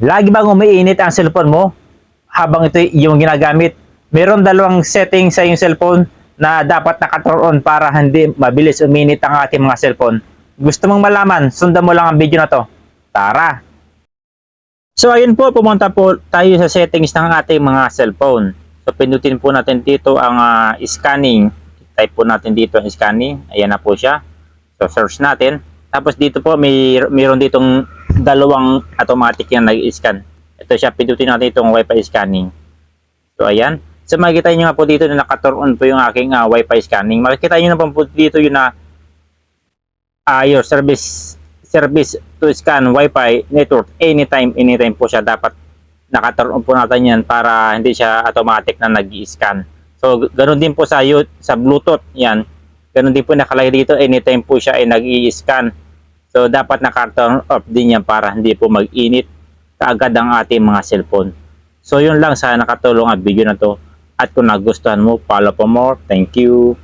Lagi bang umiinit ang cellphone mo habang ito yung ginagamit? Meron dalawang setting sa yung cellphone na dapat nakaturn on para hindi mabilis uminit ang ating mga cellphone. Gusto mong malaman, sundan mo lang ang video na to. Tara! So ayun po, pumunta po tayo sa settings ng ating mga cellphone. So pindutin po natin dito ang ah, scanning. Type po natin dito ang scanning. Ayan na po siya. So search natin. Tapos dito po may mayroon ditong dalawang automatic yan nag-scan. Ito siya, pindutin natin itong Wi-Fi scanning. So ayan. So makikita nyo nga po dito na naka-turn on po yung aking ah, Wi-Fi scanning. Makikita nyo na po dito yun na ah, your service service to scan Wi-Fi network anytime anytime po siya dapat naka-turn on po natin yan para hindi siya automatic na nag-scan. So ganun din po sa sa Bluetooth yan. Ganun din po nakalagay dito anytime po siya ay nag-i-scan. So dapat naka-turn off din yan para hindi po mag-init kaagad ang ating mga cellphone. So yun lang sana nakatulong ang video na to. At kung nagustuhan mo, follow for more. Thank you.